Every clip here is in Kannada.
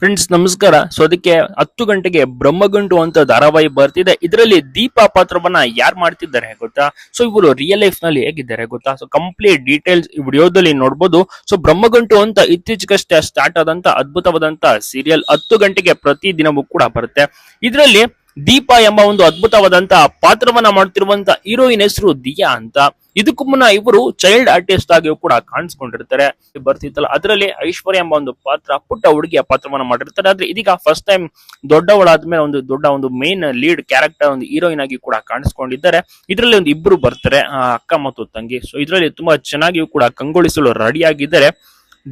ಫ್ರೆಂಡ್ಸ್ ನಮಸ್ಕಾರ. ಸೊ ಅದಕ್ಕೆ ಹತ್ತು ಗಂಟೆಗೆ ಬ್ರಹ್ಮಗಂಟು ಅಂತ ಧಾರಾವಾಹಿ ಬರ್ತಿದೆ. ಇದರಲ್ಲಿ ದೀಪಾ ಪಾತ್ರವನ್ನ ಯಾರು ಮಾಡ್ತಿದ್ದಾರೆ ಗೊತ್ತಾ? ಸೊ ಇವರು ರಿಯಲ್ ಲೈಫ್ನಲ್ಲಿ ಹೇಗಿದ್ದಾರೆ ಗೊತ್ತಾ? ಸೊ ಕಂಪ್ಲೀಟ್ ಡೀಟೇಲ್ಸ್ ಈ ವಿಡಿಯೋದಲ್ಲಿ ನೋಡಬಹುದು ಸೊ ಬ್ರಹ್ಮಗಂಟು ಅಂತ ಇತ್ತೀಚೆಗಷ್ಟೇ ಸ್ಟಾರ್ಟ್ ಆದಂತ ಅದ್ಭುತವಾದಂತ ಸೀರಿಯಲ್ ಹತ್ತು ಗಂಟೆಗೆ ಪ್ರತಿ ದಿನವೂ ಕೂಡ ಬರುತ್ತೆ. ಇದರಲ್ಲಿ ದೀಪಾ ಎಂಬ ಒಂದು ಅದ್ಭುತವಾದಂತ ಪಾತ್ರವನ್ನ ಮಾಡ್ತಿರುವಂತ ಹೀರೋಯಿನ್ ಹೆಸರು ದಿಯಾ ಅಂತ. ಇದಕ್ಕೂ ಮುನ್ನ ಇವರು ಚೈಲ್ಡ್ ಆರ್ಟಿಸ್ಟ್ ಆಗಿಯೂ ಕೂಡ ಕಾಣಿಸ್ಕೊಂಡಿರ್ತಾರೆ. ಬರ್ತಿತ್ತಲ್ಲ, ಅದರಲ್ಲಿ ಐಶ್ವರ್ಯ ಎಂಬ ಒಂದು ಪಾತ್ರ ಪುಟ್ಟ ಹುಡುಗಿಯ ಪಾತ್ರವನ್ನ ಮಾಡಿರ್ತಾರೆ. ಆದ್ರೆ ಇದೀಗ ಫಸ್ಟ್ ಟೈಮ್ ದೊಡ್ಡವಳಾದ್ಮೇಲೆ ಒಂದು ದೊಡ್ಡ ಒಂದು ಮೇನ್ ಲೀಡ್ ಕ್ಯಾರೆಕ್ಟರ್ ಒಂದು ಹೀರೋಯಿನ್ ಆಗಿ ಕೂಡ ಕಾಣಿಸ್ಕೊಂಡಿದ್ದಾರೆ. ಇದರಲ್ಲಿ ಒಂದು ಇಬ್ರು ಬರ್ತಾರೆ ಅಕ್ಕ ಮತ್ತು ತಂಗಿ. ಸೊ ಇದರಲ್ಲಿ ತುಂಬಾ ಚೆನ್ನಾಗಿಯೂ ಕೂಡ ಕಂಗೊಳಿಸಲು ರೆಡಿ ಆಗಿದ್ದಾರೆ.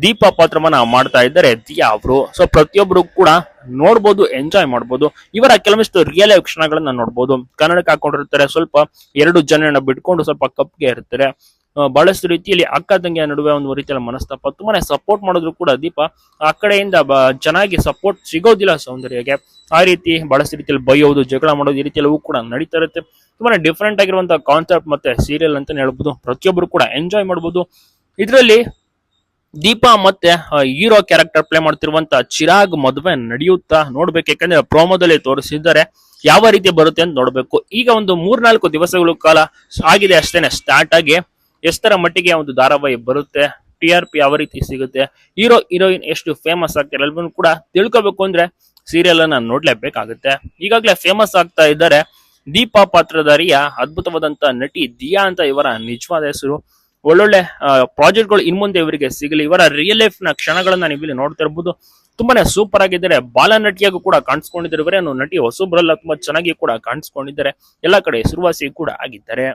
ದೀಪಾ ಪಾತ್ರವನ್ನ ಮಾಡ್ತಾ ಇದ್ದಾರೆ ದಿಯಾ ಅವರು. ಸೊ ಪ್ರತಿಯೊಬ್ಬರು ಕೂಡ ನೋಡ್ಬೋದು ಎಂಜಾಯ್ ಮಾಡ್ಬೋದು. ಇವರ ಕೆಲವಷ್ಟು ರಿಯಲ್ ಕ್ಷಣಗಳನ್ನ ನೋಡ್ಬೋದು. ಕನ್ನಡಕ್ಕೆ ಹಾಕೊಂಡಿರ್ತಾರೆ, ಸ್ವಲ್ಪ ಎರಡು ಜನನ ಬಿಟ್ಕೊಂಡು ಸ್ವಲ್ಪ ಕಪ್ಗೆ ಇರ್ತಾರೆ. ಬಹಳಷ್ಟು ರೀತಿಯಲ್ಲಿ ಅಕ್ಕ ತಂಗಿಯ ನಡುವೆ ಒಂದು ರೀತಿಯಲ್ಲಿ ಮನಸ್ತಾಪ. ತುಂಬಾನೇ ಸಪೋರ್ಟ್ ಮಾಡಿದ್ರು ಕೂಡ ದೀಪ. ಆ ಕಡೆಯಿಂದ ಚೆನ್ನಾಗಿ ಸಪೋರ್ಟ್ ಸಿಗೋದಿಲ್ಲ ಸೌಂದರ್ಯಗೆ. ಆ ರೀತಿ ಬಹಳಷ್ಟು ರೀತಿಯಲ್ಲಿ ಬೈಯೋದು, ಜಗಳ ಮಾಡೋದು, ಈ ರೀತಿಯಲ್ಲೂ ಕೂಡ ನಡೀತಾ ಇರುತ್ತೆ. ತುಂಬಾನೇ ಡಿಫ್ರೆಂಟ್ ಆಗಿರುವಂತಹ ಕಾನ್ಸೆಪ್ಟ್ ಮತ್ತೆ ಸೀರಿಯಲ್ ಅಂತಾನೆ ಹೇಳ್ಬೋದು. ಪ್ರತಿಯೊಬ್ಬರು ಕೂಡ ಎಂಜಾಯ್ ಮಾಡ್ಬೋದು. ಇದರಲ್ಲಿ ದೀಪಾ ಮತ್ತೆ ಹೀರೋ ಕ್ಯಾರೆಕ್ಟರ್ ಪ್ಲೇ ಮಾಡ್ತಿರುವಂತ ಚಿರಾಗ್ ಮದುವೆ ನಡೆಯುತ್ತಾ ನೋಡ್ಬೇಕು. ಯಾಕಂದ್ರೆ ಪ್ರೋಮೋದಲ್ಲಿ ತೋರಿಸಿದ್ದಾರೆ ಯಾವ ರೀತಿ ಬರುತ್ತೆ ಅಂತ ನೋಡ್ಬೇಕು. ಈಗ ಒಂದು ಮೂರ್ನಾಲ್ಕು ದಿವಸಗಳ ಕಾಲ ಆಗಿದೆ ಅಷ್ಟೇನೆ. ಸ್ಟಾರ್ಟ್ ಆಗಿ ಎಷ್ಟರ ಮಟ್ಟಿಗೆ ಒಂದು ಧಾರಾವಾಹಿ ಬರುತ್ತೆ ಟಿ ಆರ್ ಪಿ ಯಾವ ರೀತಿ ಸಿಗುತ್ತೆ, ಹೀರೋ ಹೀರೋಯಿನ್ ಎಷ್ಟು ಫೇಮಸ್ ಆಗ್ತಾರೆ ಎಲ್ಲವನ್ನೂ ಕೂಡ ತಿಳ್ಕೊಬೇಕು ಅಂದ್ರೆ ಸೀರಿಯಲ್ ಅನ್ನ ನೋಡ್ಲೇಬೇಕಾಗುತ್ತೆ. ಈಗಾಗಲೇ ಫೇಮಸ್ ಆಗ್ತಾ ಇದ್ದಾರೆ ದೀಪಾ ಪಾತ್ರಧಾರಿಯ ಅದ್ಭುತವಾದಂತ ನಟಿ ದಿಯಾ ಅಂತ ಇವರ ನಿಜವಾದ ಹೆಸರು. ಒಳ್ಳೊಳ್ಳೆ ಪ್ರಾಜೆಕ್ಟ್ಗಳು ಇನ್ ಮುಂದೆ ಇವರಿಗೆ ಸಿಗಲಿ. ಇವರ ರಿಯಲ್ ಲೈಫ್ನ ಕ್ಷಣಗಳನ್ನ ನೀವು ಇಲ್ಲಿ ನೋಡ್ತಾ ಇರ್ಬೋದು. ತುಂಬಾನೇ ಸೂಪರ್ ಆಗಿದ್ದಾರೆ. ಬಾಲ ನಟಿಯಾಗೂ ಕೂಡ ಕಾಣಿಸ್ಕೊಂಡಿದ್ದಾರೆ ಇವರೇನು ನಟಿ ಹೊಸಬ್ರಲ್ಲ ತುಂಬಾ ಚೆನ್ನಾಗಿ ಕೂಡ ಕಾಣಿಸ್ಕೊಂಡಿದ್ದಾರೆ. ಎಲ್ಲಾ ಕಡೆ ಹೆಸರುವಾಸಿ ಕೂಡ ಆಗಿದ್ದಾರೆ.